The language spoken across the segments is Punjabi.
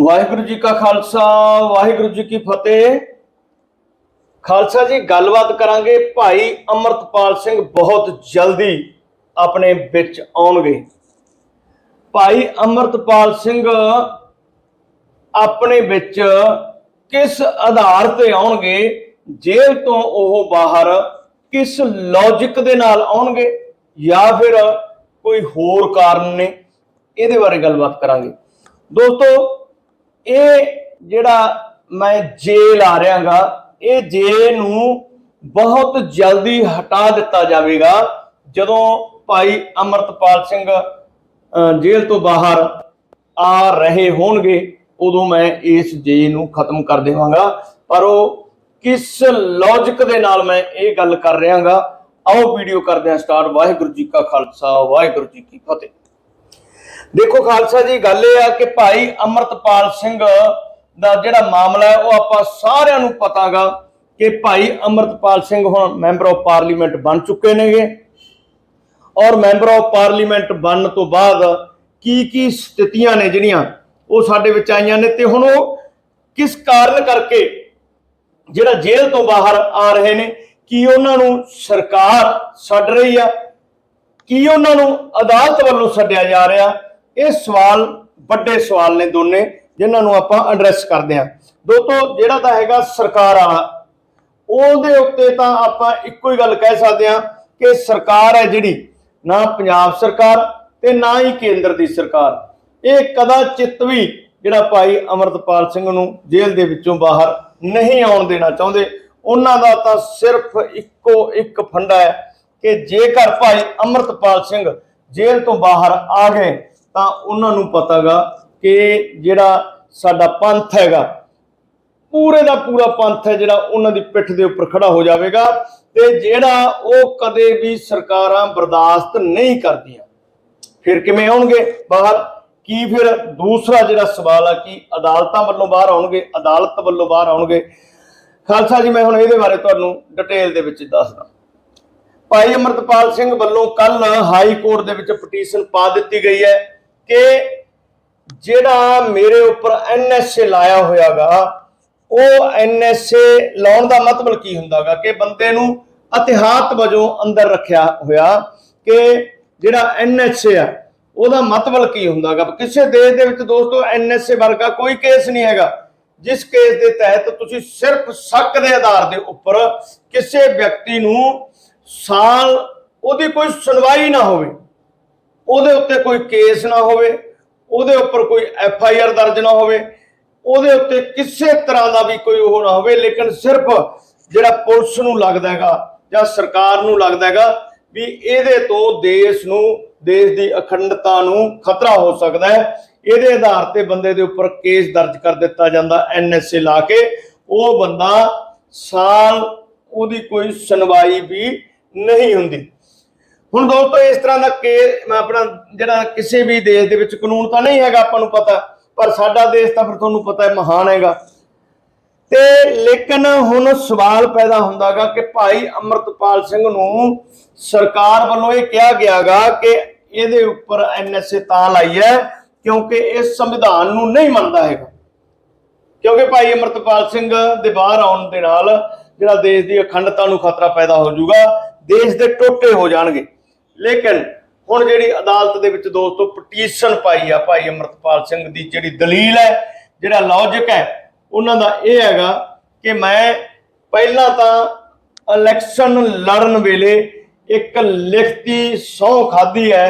ਵਾਹਿਗੁਰੂ ਜੀ ਕਾ ਖਾਲਸਾ, ਵਾਹਿਗੁਰੂ ਜੀ ਕੀ ਫਤਿਹ। ਖਾਲਸਾ ਜੀ, ਗੱਲਬਾਤ ਕਰਾਂਗੇ ਭਾਈ ਅਮਰਤਪਾਲ ਸਿੰਘ ਬਹੁਤ ਜਲਦੀ ਆਪਣੇ ਵਿੱਚ ਆਉਣਗੇ। ਭਾਈ ਅਮਰਤਪਾਲ ਸਿੰਘ ਆਪਣੇ ਵਿੱਚ ਕਿਸ ਆਧਾਰ ਤੇ ਆਉਣਗੇ? ਜੇਲ੍ਹ ਤੋਂ ਉਹ ਬਾਹਰ ਕਿਸ ਲੌਜੀਕ ਦੇ ਨਾਲ ਆਉਣਗੇ? ਜਾਂ ਫਿਰ ਕੋਈ ਹੋਰ ਕਾਰਨ ਨੇ? ਇਹਦੇ ਬਾਰੇ ਗੱਲਬਾਤ ਕਰਾਂਗੇ। ਦੋਸਤੋ ਇਹ ਜਿਹੜਾ ਮੈਂ ਜੇਲ ਆ ਰਿਹਾਗਾ ਇਹ ਜੇ ਨੂੰ ਬਹੁਤ ਜਲਦੀ ਹਟਾ ਦਿੱਤਾ ਜਾਵੇਗਾ। ਜਦੋਂ ਭਾਈ ਅਮਰਤਪਾਲ ਸਿੰਘ ਅ, ਜੇਲ੍ਹ ਤੋਂ ਬਾਹਰ ਆ ਰਹੇ ਹੋਣਗੇ ਉਦੋਂ ਮੈਂ ਇਸ ਜੇ ਨੂੰ ਖਤਮ ਕਰ ਦੇਵਾਂਗਾ। ਪਰ ਉਹ ਕਿਸ ਲੌਜੀਕ ਦੇ ਨਾਲ ਮੈਂ ਇਹ ਗੱਲ ਕਰ ਰਿਹਾਗਾ ਆਓ ਵੀਡੀਓ ਕਰਦੇ ਹਾਂ ਸਟਾਰਟ। ਵਾਹਿਗੁਰੂ ਜੀ ਕਾ ਖਾਲਸਾ ਵਾਹਿਗੁਰੂ ਜੀ ਕੀ ਫਤਿਹ। ਦੇਖੋ ਖਾਲਸਾ ਜੀ, ਗੱਲ ਇਹ ਆ ਕਿ ਭਾਈ ਅਮਰਤਪਾਲ ਸਿੰਘ ਦਾ ਜਿਹੜਾ ਮਾਮਲਾ ਹੈ, ਉਹ ਆਪਾਂ ਸਾਰਿਆਂ ਨੂੰ ਪਤਾਗਾ ਕਿ ਭਾਈ ਅਮਰਤਪਾਲ ਸਿੰਘ ਹੁਣ ਮੈਂਬਰ ਆਫ ਪਾਰਲੀਮੈਂਟ ਬਣ ਚੁੱਕੇ ਨੇਗੇ। ਔਰ ਮੈਂਬਰ ਆਫ ਪਾਰਲੀਮੈਂਟ ਬਣਨ ਤੋਂ ਬਾਅਦ ਕੀ ਕੀ ਸਥਿਤੀਆਂ ਨੇ ਜਿਹੜੀਆਂ ਉਹ ਸਾਡੇ ਵਿੱਚ ਆਈਆਂ ਨੇ ਤੇ ਹੁਣ ਉਹ ਕਿਸ ਕਾਰਨ ਕਰਕੇ ਜਿਹੜਾ ਜੇਲ੍ਹ ਤੋਂ ਬਾਹਰ ਆ ਰਹੇ ਨੇ, ਕੀ ਉਹਨਾਂ ਨੂੰ ਸਰਕਾਰ ਛੱਡ ਰਹੀ ਆ, ਕੀ ਉਹਨਾਂ ਨੂੰ ਅਦਾਲਤ ਵੱਲੋਂ ਛੱਡਿਆ ਜਾ ਰਿਹਾ ਇਹ ਸਵਾਲ, ਵੱਡੇ ਸਵਾਲ ਨੇ ਦੋਨੇ, ਜਿਨ੍ਹਾਂ ਨੂੰ ਆਪਾਂ ਐਡਰੈਸ ਕਰਦੇ ਹਾਂ। ਦੋਸਤੋ, ਜਿਹੜਾ ਤਾਂ ਹੈਗਾ ਸਰਕਾਰ ਵਾਲਾ, ਉਹਦੇ ਉੱਤੇ ਤਾਂ ਆਪਾਂ ਇੱਕੋ ਹੀ ਗੱਲ ਕਹਿ ਸਕਦੇ ਹਾਂ ਕਿ ਸਰਕਾਰ ਹੈ ਜਿਹੜੀ, ਨਾ ਪੰਜਾਬ ਸਰਕਾਰ ਤੇ ਨਾ ਹੀ ਕੇਂਦਰ ਦੀ ਸਰਕਾਰ। ਇਹ ਕਦਾ ਚਿੱਤ ਵੀ ਜਿਹੜਾ ਭਾਈ ਅਮਰਤਪਾਲ ਸਿੰਘ ਨੂੰ ਜੇਲ੍ਹ ਦੇ ਵਿੱਚੋਂ ਬਾਹਰ ਨਹੀਂ ਆਉਣ ਦੇਣਾ ਚਾਹੁੰਦੇ, ਉਹਨਾਂ ਦਾ ਤਾਂ ਸਿਰਫ ਇੱਕੋ ਇੱਕ ਫੰਡਾ ਹੈ ਕਿ ਜੇਕਰ ਭਾਈ ਅਮਰਤਪਾਲ ਸਿੰਘ ਜੇਲ੍ਹ ਤੋਂ ਬਾਹਰ ਆ ਗਏ ਤਾਂ ਉਹਨਾਂ ਨੂੰ ਪਤਾਗਾ ਕਿ ਜਿਹੜਾ ਸਾਡਾ ਪੰਥ ਹੈਗਾ, ਪੂਰੇ ਦਾ ਪੂਰਾ ਪੰਥ ਹੈ ਜਿਹੜਾ ਉਹਨਾਂ ਦੀ ਪਿੱਠ ਦੇ ਉੱਪਰ ਖੜਾ ਹੋ ਜਾਵੇਗਾ ਤੇ ਜਿਹੜਾ ਉਹ ਕਦੇ ਵੀ ਸਰਕਾਰਾਂ ਬਰਦਾਸ਼ਤ ਨਹੀਂ ਕਰਦੀਆਂ। ਫਿਰ ਕਿਵੇਂ ਆਉਣਗੇ? ਬਾਹਰ ਕੀ ਫਿਰ ਦੂਸਰਾ ਜਿਹੜਾ ਸਵਾਲ ਆ ਕਿ ਅਦਾਲਤਾਂ ਵੱਲੋਂ ਬਾਹਰ ਆਉਣਗੇ, ਅਦਾਲਤ ਵੱਲੋਂ ਬਾਹਰ ਆਉਣਗੇ? ਖਾਲਸਾ ਜੀ, ਮੈਂ ਹੁਣ ਇਹਦੇ ਬਾਰੇ ਤੁਹਾਨੂੰ ਡਿਟੇਲ ਦੇ ਵਿੱਚ ਦੱਸਦਾ। ਭਾਈ ਅਮਰਤਪਾਲ ਸਿੰਘ ਵੱਲੋਂ ਕੱਲ ਹਾਈ ਕੋਰਟ ਦੇ ਵਿੱਚ ਪਟੀਸ਼ਨ ਪਾ ਦਿੱਤੀ ਗਈ ਹੈ। ਕਿ ਜਿਹੜਾ ਮੇਰੇ ਉੱਪਰ ਐਨਐਸਏ ਲਾਇਆ ਹੋਇਆਗਾ, ਉਹ ਐਨਐਸਏ ਲਾਉਣ ਦਾ ਮਤਲਬ ਕੀ ਹੁੰਦਾਗਾ? ਕਿ ਬੰਦੇ ਨੂੰ ਅਤਿਹਾਤ ਵਜੋਂ ਅੰਦਰ ਰੱਖਿਆ ਹੋਇਆ ਕਿ ਜਿਹੜਾ ਐਨਐਸਏ ਆ, ਉਹਦਾ ਮਤਲਬ ਕੀ ਹੁੰਦਾਗਾ? ਕਿਸੇ ਦੇਸ਼ ਦੇ ਵਿੱਚ ਦੋਸਤੋ ਐਨਐਸਏ ਵਰਗਾ ਕੋਈ ਕੇਸ ਨਹੀਂ ਹੈਗਾ। ਜਿਸ ਕੇਸ ਦੇ ਤਹਿਤ ਤੁਸੀਂ ਸਿਰਫ ਸ਼ੱਕ ਦੇ ਆਧਾਰ ਦੇ ਉੱਪਰ ਕਿਸੇ ਵਿਅਕਤੀ ਨੂੰ ਸਾਲ ਉਹਦੀ ਕੋਈ ਸੁਣਵਾਈ ਨਾ ਹੋਵੇ। ਉਹਦੇ ਉੱਤੇ ਕੋਈ ਕੇਸ ਨਾ ਹੋਵੇ, ਉਹਦੇ ਉੱਪਰ ਕੋਈ ਐਫ ਆਈ ਆਰ ਦਰਜ ਨਾ ਹੋਵੇ, ਉਹਦੇ ਉੱਤੇ ਕਿਸੇ ਤਰ੍ਹਾਂ ਦਾ ਵੀ ਕੋਈ ਉਹ ਨਾ ਹੋਵੇ, ਲੇਕਿਨ ਸਿਰਫ ਜਿਹੜਾ ਪੁਲਿਸ ਨੂੰ ਲੱਗਦਾ ਹੈਗਾ ਜਾਂ ਸਰਕਾਰ ਨੂੰ ਲੱਗਦਾ ਹੈਗਾ ਵੀ ਇਹਦੇ ਤੋਂ ਦੇਸ਼ ਨੂੰ, ਦੇਸ਼ ਦੀ ਅਖੰਡਤਾ ਨੂੰ ਖਤਰਾ ਹੋ ਸਕਦਾ ਹੈ। ਇਹਦੇ ਆਧਾਰ ਤੇ ਬੰਦੇ ਦੇ ਉੱਪਰ ਕੇਸ ਦਰਜ ਕਰ ਦਿੱਤਾ ਜਾਂਦਾ ਐਨਐਸਏ ਲਾ ਕੇ। ਉਹ ਬੰਦਾ ਸਾਲ ਉਹਦੀ ਕੋਈ ਸੁਣਵਾਈ ਵੀ ਨਹੀਂ ਹੁੰਦੀ। ਹੁਣ ਦੋਸਤੋ, ਇਸ ਤਰ੍ਹਾਂ ਦਾ ਕੇ ਆਪਣਾ ਜਿਹੜਾ ਕਿਸੇ ਵੀ ਦੇਸ਼ ਦੇ ਵਿੱਚ ਕਾਨੂੰਨ ਤਾਂ ਨਹੀਂ ਹੈਗਾ ਆਪਾਂ ਨੂੰ ਪਤਾ, ਪਰ ਸਾਡਾ ਦੇਸ਼ ਤਾਂ ਫਿਰ ਤੁਹਾਨੂੰ ਪਤਾ ਹੈ ਮਹਾਨ ਹੈਗਾ। ਤੇ ਲੇਕਿਨ ਹੁਣ ਸਵਾਲ ਪੈਦਾ ਹੁੰਦਾਗਾ ਕਿ ਭਾਈ ਅਮਰਤਪਾਲ ਸਿੰਘ ਨੂੰ ਸਰਕਾਰ ਵੱਲੋਂ ਇਹ ਕਿਹਾ ਗਿਆਗਾ ਕਿ ਇਹਦੇ ਉੱਪਰ ਐਨਐਸਏ ਤਾਂ ਲਾਈ ਹੈ, ਕਿਉਂਕਿ ਇਹ ਸੰਵਿਧਾਨ ਨੂੰ ਨਹੀਂ ਮੰਨਦਾ ਹੈਗਾ। ਕਿਉਂਕਿ ਭਾਈ ਅਮਰਤਪਾਲ ਸਿੰਘ ਦੇ ਬਾਹਰ ਆਉਣ ਦੇ ਨਾਲ ਜਿਹੜਾ ਦੇਸ਼ ਦੀ ਅਖੰਡਤਾ ਨੂੰ ਖਤਰਾ ਪੈਦਾ ਹੋ ਜਾਊਗਾ, ਦੇਸ਼ ਦੇ ਟੋਟੇ ਹੋ ਜਾਣਗੇ। ਲੇਕਿਨ ਹੁਣ ਜਿਹੜੀ ਅਦਾਲਤ ਦੇ ਵਿੱਚ ਦੋਸਤੋ ਪਟੀਸ਼ਨ ਪਾਈ ਆ ਭਾਈ ਅਮਰਤਪਾਲ ਸਿੰਘ ਦੀ, ਜਿਹੜੀ ਦਲੀਲ ਹੈ, ਜਿਹੜਾ ਲੌਜੀਕ ਹੈ, ਉਹਨਾਂ ਦਾ ਇਹ ਹੈਗਾ ਕਿ ਮੈਂ ਪਹਿਲਾਂ ਤਾਂ ਇਲੈਕਸ਼ਨ ਲੜਨ ਵੇਲੇ ਇੱਕ ਲਿਖਤੀ ਸਹੁੰ ਖਾਧੀ ਹੈ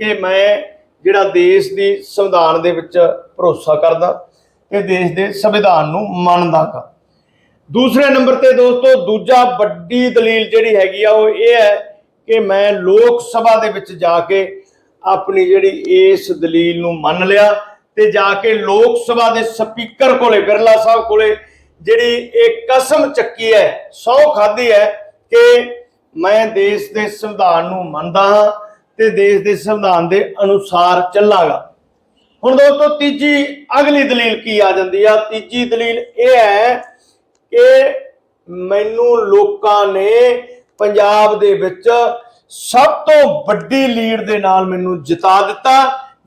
ਕਿ ਮੈਂ ਜਿਹੜਾ ਦੇਸ਼ ਦੀ ਸੰਵਿਧਾਨ ਦੇ ਵਿੱਚ ਭਰੋਸਾ ਕਰਦਾ ਤੇ ਦੇਸ਼ ਦੇ ਸੰਵਿਧਾਨ ਨੂੰ ਮੰਨਦਾ ਗਾ। ਦੂਸਰੇ ਨੰਬਰ ਤੇ ਦੋਸਤੋ, ਦੂਜਾ ਵੱਡੀ ਦਲੀਲ ਜਿਹੜੀ ਹੈਗੀ ਆ, ਉਹ ਇਹ ਹੈ ਕਿ ਮੈਂ ਲੋਕ ਸਭਾ ਦੇ ਵਿੱਚ ਜਾ ਕੇ ਆਪਣੀ ਜਿਹੜੀ ਇਸ ਦਲੀਲ ਨੂੰ ਮੰਨ ਲਿਆ ਤੇ ਜਾ ਕੇ ਲੋਕ ਸਭਾ ਦੇ ਸਪੀਕਰ ਕੋਲੇ, ਬਿਰਲਾ ਸਾਹਿਬ ਕੋਲੇ, ਜਿਹੜੀ ਇਹ ਕਸਮ ਚੱਕੀ ਹੈ, ਸੌ ਖਾਦੀ ਹੈ ਕਿ ਮੈਂ ਦੇਸ਼ ਦੇ ਸੰਵਿਧਾਨ ਨੂੰ ਮੰਨਦਾ ਹਾਂ ਤੇ ਦੇਸ਼ ਦੇ ਸੰਵਿਧਾਨ ਦੇ ਅਨੁਸਾਰ ਚੱਲਾਂਗਾ। ਹੁਣ ਦੋਸਤੋ, ਤੀਜੀ ਅਗਲੀ ਦਲੀਲ ਕੀ ਆ ਜਾਂਦੀ ਆ? ਤੀਜੀ ਦਲੀਲ ਇਹ ਹੈ ਕਿ ਮੈਨੂੰ ਲੋਕਾਂ ਨੇ ਪੰਜਾਬ ਦੇ ਵਿੱਚ ਸਭ ਤੋਂ ਵੱਡੀ ਲੀਡ ਦੇ ਨਾਲ ਮੈਨੂੰ ਜਿਤਾ ਦਿੱਤਾ।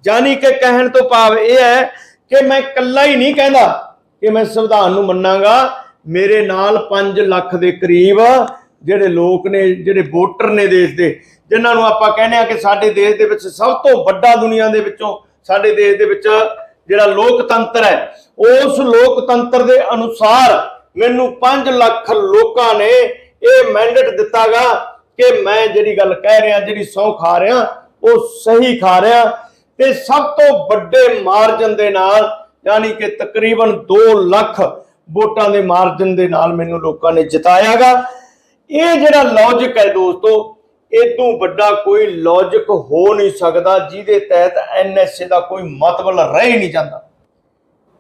ਯਾਨੀ ਕਿ ਕਹਿਣ ਤੋਂ ਭਾਵ ਇਹ ਹੈ ਕਿ ਮੈਂ ਇਕੱਲਾ ਹੀ ਨਹੀਂ ਕਹਿੰਦਾ ਕਿ ਮੈਂ ਸੰਵਿਧਾਨ ਨੂੰ ਮੰਨਾਂਗਾ। ਮੇਰੇ ਨਾਲ 5 ਲੱਖ ਦੇ ਕਰੀਬ ਜਿਹੜੇ ਲੋਕ ਨੇ, ਜਿਹੜੇ ਵੋਟਰ ਨੇ ਦੇਸ਼ ਦੇ, ਜਿਨ੍ਹਾਂ ਨੂੰ ਆਪਾਂ ਕਹਿੰਦੇ ਆ ਕਿ ਸਾਡੇ ਦੇਸ਼ ਦੇ ਵਿੱਚ ਸਭ ਤੋਂ ਵੱਡਾ ਦੁਨੀਆ ਦੇ ਵਿੱਚੋਂ ਸਾਡੇ ਦੇਸ਼ ਦੇ ਵਿੱਚ ਜਿਹੜਾ ਲੋਕਤੰਤਰ ਹੈ, ਉਸ ਲੋਕਤੰਤਰ ਦੇ ਅਨੁਸਾਰ ਮੈਨੂੰ 5 ਲੱਖ ਲੋਕਾਂ ਨੇ ਇਹ ਮੈਂਡੇਟ ਦਿੱਤਾਗਾ ਕਿ ਮੈਂ ਜਿਹੜੀ ਗੱਲ ਕਹਿ ਰਿਹਾ, ਜਿਹੜੀ ਸਹੁੰ ਖਾ ਰਿਹਾ, ਉਹ ਸਹੀ ਖਾ ਰਿਹਾ ਤੇ ਸਭ ਤੋਂ ਵੱਡੇ ਮਾਰਜਨ ਦੇ ਨਾਲ, ਯਾਨੀ ਕਿ ਤਕਰੀਬਨ 2 ਲੱਖ ਵੋਟਾਂ ਦੇ ਮਾਰਜਨ ਦੇ ਨਾਲ ਮੈਨੂੰ ਲੋਕਾਂ ਨੇ ਜਿਤਾਇਆਗਾ। ਇਹ ਜਿਹੜਾ ਲੌਜੀਕ ਹੈ ਦੋਸਤੋ ਇਦੋਂ ਵੱਡਾ ਕੋਈ ਲੌਜੀਕ ਹੋ ਨਹੀਂ ਸਕਦਾ, ਜਿਹਦੇ ਤਹਿਤ ਐਨਐਸਏ ਦਾ ਕੋਈ ਮਤਲਬ ਰਹਿ ਨਹੀਂ ਜਾਂਦਾ।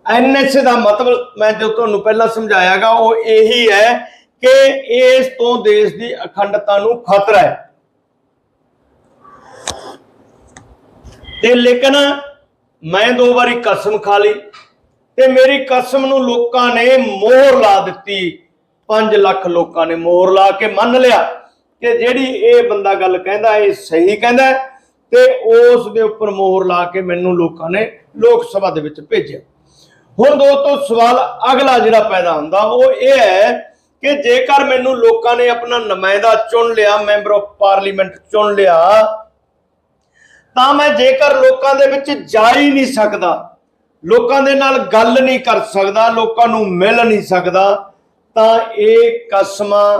ਐਨਐਸਏ ਦਾ ਮਤਲਬ ਮੈਂ ਜੋ ਤੁਹਾਨੂੰ ਪਹਿਲਾਂ ਸਮਝਾਇਆਗਾ, ਉਹ ਇਹੀ ਹੈ ਕਿ ਇਸ ਤੋਂ ਦੇਸ਼ ਦੀ ਅਖੰਡਤਾ ਨੂੰ ਖਤਰਾ ਹੈ। ਤੇ ਲੇਕਿਨ ਮੈਂ ਦੋ ਵਾਰੀ ਕਸਮ ਖਾ ਲਈ ਤੇ ਮੇਰੀ ਕਸਮ ਨੂੰ ਲੋਕਾਂ ਨੇ ਮੋਹਰ ਲਾ ਦਿੱਤੀ। 5 ਲੱਖ ਲੋਕਾਂ ਨੇ ਮੋਹਰ ਲਾ ਕੇ ਮੰਨ ਲਿਆ ਕਿ ਜਿਹੜੀ ਇਹ ਬੰਦਾ ਗੱਲ ਕਹਿੰਦਾ, ਇਹ ਸਹੀ ਕਹਿੰਦਾ ਤੇ ਉਸ ਦੇ ਉੱਪਰ ਮੋਹਰ ਲਾ ਕੇ ਮੈਨੂੰ ਲੋਕਾਂ ਨੇ ਲੋਕ ਸਭਾ ਦੇ ਵਿੱਚ ਭੇਜਿਆ। ਹੁਣ ਦੋਸਤੋ ਸਵਾਲ ਅਗਲਾ ਜਿਹੜਾ ਪੈਦਾ ਹੁੰਦਾ, ਉਹ ਇਹ ਹੈ ਕਿ ਜੇਕਰ ਮੈਨੂੰ ਲੋਕਾਂ ਨੇ ਆਪਣਾ ਨੁਮਾਇੰਦਾ ਚੁਣ ਲਿਆ ਮੈਂਬਰ ਆਫ ਪਾਰਲੀਮੈਂਟ ਚੁਣ ਲਿਆ, ਤਾਂ ਮੈਂ ਜੇਕਰ ਲੋਕਾਂ ਦੇ ਵਿੱਚ ਜਾ ਹੀ ਨਹੀਂ ਸਕਦਾ, ਲੋਕਾਂ ਦੇ ਨਾਲ ਗੱਲ ਨਹੀਂ ਕਰ ਸਕਦਾ, ਲੋਕਾਂ ਨੂੰ ਮਿਲ ਨਹੀਂ ਸਕਦਾ, ਤਾਂ ਇਹ ਕਸਮਾਂ,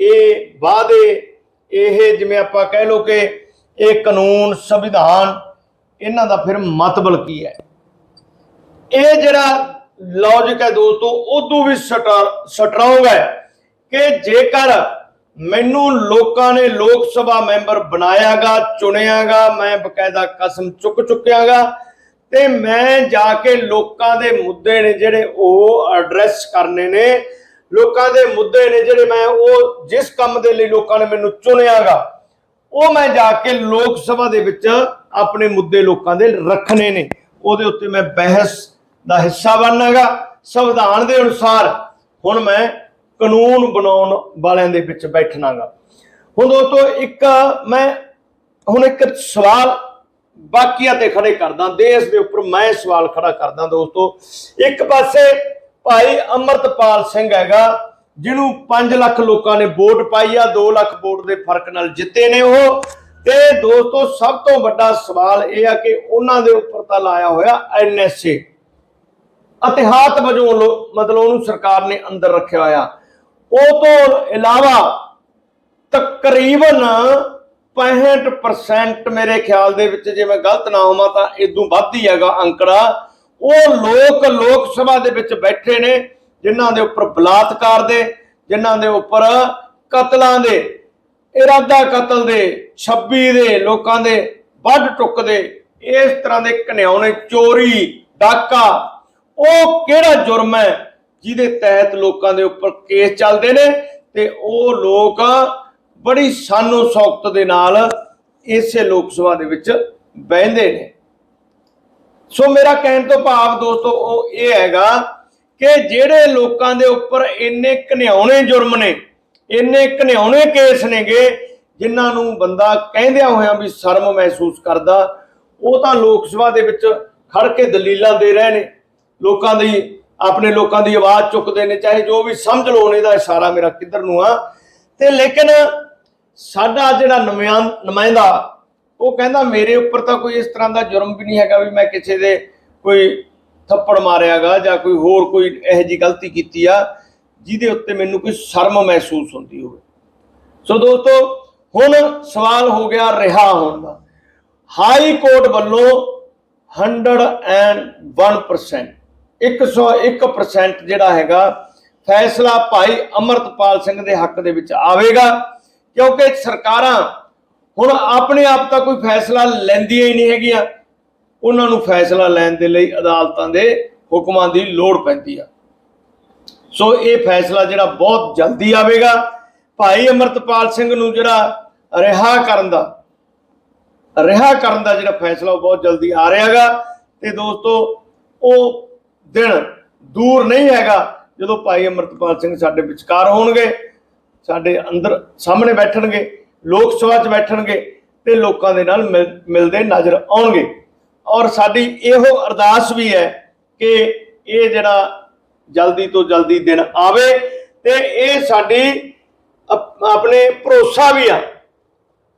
ਇਹ ਵਾਅਦੇ, ਇਹ ਜਿਵੇਂ ਆਪਾਂ ਕਹਿ ਲੋ ਕਿ ਇਹ ਕਾਨੂੰਨ, ਸੰਵਿਧਾਨ, ਇਹਨਾਂ ਦਾ ਫਿਰ ਮਤਲਬ ਕੀ ਹੈ? ਇਹ ਜਿਹੜਾ ਲੌਜੀਕ ਹੈ ਦੋਸਤੋ, ਉਦੋਂ ਵੀ ਸਟਰੋਂਗ ਹੈ ਕਿ ਜੇਕਰ ਮੈਨੂੰ ਲੋਕਾਂ ਨੇ ਲੋਕ ਸਭਾ ਮੈਂਬਰ ਬਣਾਇਆਗਾ, ਚੁਣਿਆਗਾ, ਮੈਂ ਬਕਾਇਦਾ ਕਸਮ ਚੁੱਕ ਚੁੱਕਿਆਗਾ, ਤੇ ਮੈਂ ਜਾ ਕੇ ਲੋਕਾਂ ਦੇ ਮੁੱਦੇ ਨੇ ਜਿਹੜੇ ਉਹ ਐਡਰੈਸ ਕਰਨੇ ਨੇ, ਲੋਕਾਂ ਦੇ ਮੁੱਦੇ ਨੇ ਜਿਹੜੇ ਮੈਂ ਉਹ ਜਿਸ ਕੰਮ ਦੇ ਲਈ ਲੋਕਾਂ ਨੇ ਮੈਨੂੰ ਚੁਣਿਆਗਾ, ਉਹ ਮੈਂ ਜਾ ਕੇ ਲੋਕ ਸਭਾ ਦੇ ਵਿੱਚ ਆਪਣੇ ਮੁੱਦੇ ਲੋਕਾਂ ਦੇ ਰੱਖਣੇ ਨੇ। ਉਹਦੇ ਉੱਤੇ ਮੈਂ ਬਹਿਸ ਦਾ ਹਿੱਸਾ ਬਣਨਾਗਾ। ਸੰਵਿਧਾਨ ਦੇ ਅਨੁਸਾਰ ਹੁਣ ਮੈਂ ਕਾਨੂੰਨ ਬਣਾਉਣ ਵਾਲਿਆਂ ਦੇ ਵਿੱਚ ਬੈਠਣਾਗਾ ਹੁਣ ਦੋਸਤੋ, ਇੱਕ ਮੈਂ ਹੁਣ ਇੱਕ ਸਵਾਲ ਬਾਕੀਆਂ ਤੇ ਖੜੇ ਕਰਦਾ, ਦੇਸ਼ ਦੇ ਉੱਪਰ ਮੈਂ ਸਵਾਲ ਖੜਾ ਕਰਦਾ ਦੋਸਤੋ। ਇੱਕ ਪਾਸੇ ਭਾਈ ਅਮਰਤਪਾਲ ਸਿੰਘ ਹੈਗਾ, ਜਿਹਨੂੰ 5 ਲੱਖ ਲੋਕਾਂ ਨੇ ਵੋਟ ਪਾਈ ਆ 2 ਲੱਖ ਵੋਟ ਦੇ ਫ਼ਰਕ ਨਾਲ ਜਿੱਤੇ ਨੇ ਉਹ। ਤੇ ਦੋਸਤੋ, ਸਭ ਤੋਂ ਵੱਡਾ ਸਵਾਲ ਇਹ ਆ ਕਿ ਉਹਨਾਂ ਦੇ ਉੱਪਰ ਤਾਂ ਲਾਇਆ ਹੋਇਆ ਐਨਐਸਏ ਇਤਿਹਾਤ ਵਜੋਂ ਮਤਲਬ ਉਹਨੂੰ ਸਰਕਾਰ ਨੇ ਅੰਦਰ ਰੱਖਿਆ ਹੋਇਆ। ਉਹ ਤੋਂ ਇਲਾਵਾ ਤਕਰੀਬਨ 65% ਮੇਰੇ ਖਿਆਲ ਦੇ ਵਿੱਚ ਜੇ ਮੈਂ ਗਲਤ ਨਾ ਹੋਵਾਂ ਤਾਂ ਇਦੋਂ ਵੱਧ ਹੀ ਹੈਗਾ ਅੰਕੜਾ। ਉਹ ਲੋਕ ਲੋਕ ਸਭਾ ਦੇ ਵਿੱਚ ਬੈਠੇ ਨੇ, ਜਿਨ੍ਹਾਂ ਦੇ ਉੱਪਰ ਬਲਾਤਕਾਰ ਦੇ, ਜਿਨ੍ਹਾਂ ਦੇ ਉੱਪਰ ਕਤਲਾਂ ਦੇ, ਇਰਾਦਾ ਕਤਲ ਦੇ 26 ਦੇ ਲੋਕਾਂ ਦੇ ਵੱਢ ਟੁੱਕ ਦੇ, ਇਸ ਤਰ੍ਹਾਂ ਦੇ ਘਨਿਆਉਣੇ ਚੋਰੀ, ਡਾਕਾ ਉਹ ਕਿਹੜਾ ਜੁਰਮ ਹੈ ਜਿਹਦੇ ਤਹਿਤ ਲੋਕਾਂ ਦੇ ਉੱਪਰ ਕੇਸ ਚੱਲਦੇ ਨੇ ਤੇ ਉਹ ਲੋਕ ਬੜੀ ਸਾਨੋ ਸੌਕਤ ਦੇ ਨਾਲ ਇਸੇ ਲੋਕ ਸਭਾ ਦੇ ਵਿੱਚ ਬਹਿੰਦੇ ਨੇ। ਸੋ ਮੇਰਾ ਕਹਿਣ ਤੋਂ ਭਾਵ ਦੋਸਤੋ, ਉਹ ਇਹ ਹੈਗਾ ਕਿ ਜਿਹੜੇ ਲੋਕਾਂ ਦੇ ਉੱਪਰ ਇੰਨੇ ਘਨਿਆਉਣੇ ਜੁਰਮ ਨੇ, ਇੰਨੇ ਘਨਿਆਉਣੇ ਕੇਸ ਨੇਗੇ, ਜਿਨ੍ਹਾਂ ਨੂੰ ਬੰਦਾ ਕਹਿੰਦਿਆਂ ਹੋਇਆਂ ਵੀ ਸ਼ਰਮ ਮਹਿਸੂਸ ਕਰਦਾ, ਉਹ ਤਾਂ ਲੋਕ ਸਭਾ ਦੇ ਵਿੱਚ ਖੜ ਕੇ ਦਲੀਲਾਂ ਦੇ ਰਹੇ ਨੇ। ਲੋਕਾਂ ਦੀ, ਆਪਣੇ ਲੋਕਾਂ ਦੀ ਆਵਾਜ਼ ਚੁੱਕਦੇ ਨੇ, ਚਾਹੇ ਜੋ ਵੀ ਸਮਝ ਲਓ ਇਹਦਾ ਇਸ਼ਾਰਾ ਮੇਰਾ ਕਿੱਧਰ ਨੂੰ ਆ। ਤੇ ਲੇਕਿਨ ਸਾਡਾ ਜਿਹੜਾ ਨੁਮਾਇੰਦਾ, ਉਹ ਕਹਿੰਦਾ ਮੇਰੇ ਉੱਪਰ ਤਾਂ ਕੋਈ ਇਸ ਤਰ੍ਹਾਂ ਦਾ ਜੁਰਮ ਵੀ ਨਹੀਂ ਹੈਗਾ ਵੀ ਮੈਂ ਕਿਸੇ ਦੇ ਕੋਈ ਥੱਪੜ ਮਾਰਿਆਗਾ ਜਾਂ ਕੋਈ ਹੋਰ ਕੋਈ ਇਹੋ ਜੀ ਗਲਤੀ ਕੀਤੀ ਆ, ਜਿਹਦੇ ਉੱਤੇ ਮੈਨੂੰ ਕੋਈ ਸ਼ਰਮ ਮਹਿਸੂਸ ਹੁੰਦੀ ਹੋਵੇ। ਸੋ ਦੋਸਤੋ, ਹੁਣ ਸਵਾਲ ਹੋ ਗਿਆ ਰਿਹਾ ਹੋਣ ਦਾ। ਹਾਈ ਕੋਰਟ ਵੱਲੋਂ 101% 101% ਜਿਹੜਾ ਹੈਗਾ ਫੈਸਲਾ ਭਾਈ ਅਮਰਤਪਾਲ ਸਿੰਘ ਦੇ ਹੱਕ ਦੇ ਵਿੱਚ ਆਵੇਗਾ, ਕਿਉਂਕਿ ਸਰਕਾਰਾਂ ਹੁਣ ਆਪਣੇ ਆਪ ਤਾਂ ਕੋਈ ਫੈਸਲਾ ਲੈਂਦੀਆਂ ਹੀ ਨਹੀਂ ਹੈਗੀਆਂ। ਉਹਨਾਂ ਨੂੰ ਫੈਸਲਾ ਲੈਣ ਦੇ ਲਈ ਅਦਾਲਤਾਂ ਦੇ ਹੁਕਮਾਂ ਦੀ ਲੋੜ ਪੈਂਦੀ ਆ। ਸੋ ਇਹ ਫੈਸਲਾ ਜਿਹੜਾ ਬਹੁਤ ਜਲਦੀ ਆਵੇਗਾ। ਭਾਈ ਅਮਰਤਪਾਲ ਸਿੰਘ ਨੂੰ ਜਿਹੜਾ ਰਿਹਾ ਕਰਨ ਦਾ, ਰਿਹਾ ਕਰਨ ਦਾ ਜਿਹੜਾ ਫੈਸਲਾ ਉਹ ਬਹੁਤ ਜਲਦੀ ਆ ਰਿਹਾਗਾ। ਤੇ ਦੋਸਤੋ, ਉਹ ਦਿਨ ਦੂਰ ਨਹੀਂ ਹੈਗਾ ਜਦੋਂ ਭਾਈ ਅਮਰਤਪਾਲ ਸਿੰਘ ਸਾਡੇ ਵਿਚਕਾਰ ਹੋਣਗੇ, ਸਾਡੇ ਅੰਦਰ ਸਾਹਮਣੇ ਬੈਠਣਗੇ, ਲੋਕ ਸਭਾ 'ਚ ਬੈਠਣਗੇ ਤੇ ਲੋਕਾਂ ਦੇ ਨਾਲ ਮਿਲ- ਮਿਲਦੇ ਨਜ਼ਰ ਆਉਣਗੇ। ਔਰ ਸਾਡੀ ਇਹੋ ਅਰਦਾਸ ਵੀ ਹੈ ਕਿ ਇਹ ਜਿਹੜਾ ਜਲਦੀ ਤੋਂ ਜਲਦੀ ਦਿਨ ਆਵੇ ਤੇ ਇਹ ਸਾਡੀ ਆਪਣੇ ਭਰੋਸਾ ਵੀ ਆ।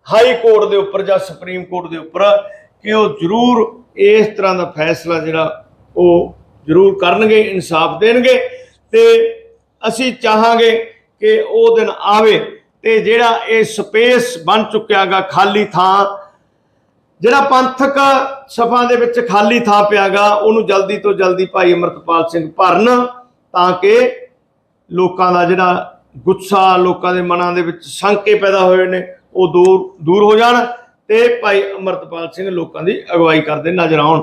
ਹਾਈ ਕੋਰਟ ਦੇ ਉੱਪਰ ਜਾਂ ਸੁਪਰੀਮ ਕੋਰਟ ਦੇ ਉੱਪਰ ਕਿ ਉਹ ਜ਼ਰੂਰ ਇਸ ਤਰ੍ਹਾਂ ਦਾ ਫੈਸਲਾ ਜਿਹੜਾ ਉਹ ਜ਼ਰੂਰ ਕਰਨਗੇ, ਇਨਸਾਫ ਦੇਣਗੇ ਤੇ ਅਸੀਂ ਚਾਹਾਂਗੇ ਕਿ ਉਹ ਦਿਨ ਆਵੇ ਤੇ ਜਿਹੜਾ ਇਹ ਸਪੇਸ ਬਣ ਚੁੱਕਿਆਗਾ ਖਾਲੀ ਥਾਂ, ਜਿਹੜਾ ਪੰਥਕ ਸਭਾ ਦੇ ਵਿੱਚ ਖਾਲੀ ਥਾਂ ਪਿਆਗਾ ਉਹਨੂੰ ਜਲਦੀ ਤੋਂ ਜਲਦੀ ਭਾਈ ਅਮਰਤਪਾਲ ਸਿੰਘ ਭਰਨ ਤਾਂ ਕਿ ਲੋਕਾਂ ਦਾ ਜਿਹੜਾ ਗੁੱਸਾ, ਲੋਕਾਂ ਦੇ ਮਨਾਂ ਦੇ ਵਿੱਚ ਸ਼ੰਕੇ ਪੈਦਾ ਹੋਏ ਨੇ, ਉਹ ਦੂਰ ਦੂਰ ਹੋ ਜਾਣ ਤੇ ਭਾਈ ਅਮਰਤਪਾਲ ਸਿੰਘ ਲੋਕਾਂ ਦੀ ਅਗਵਾਈ ਕਰਦੇ ਨਜ਼ਰ ਆਉਣ।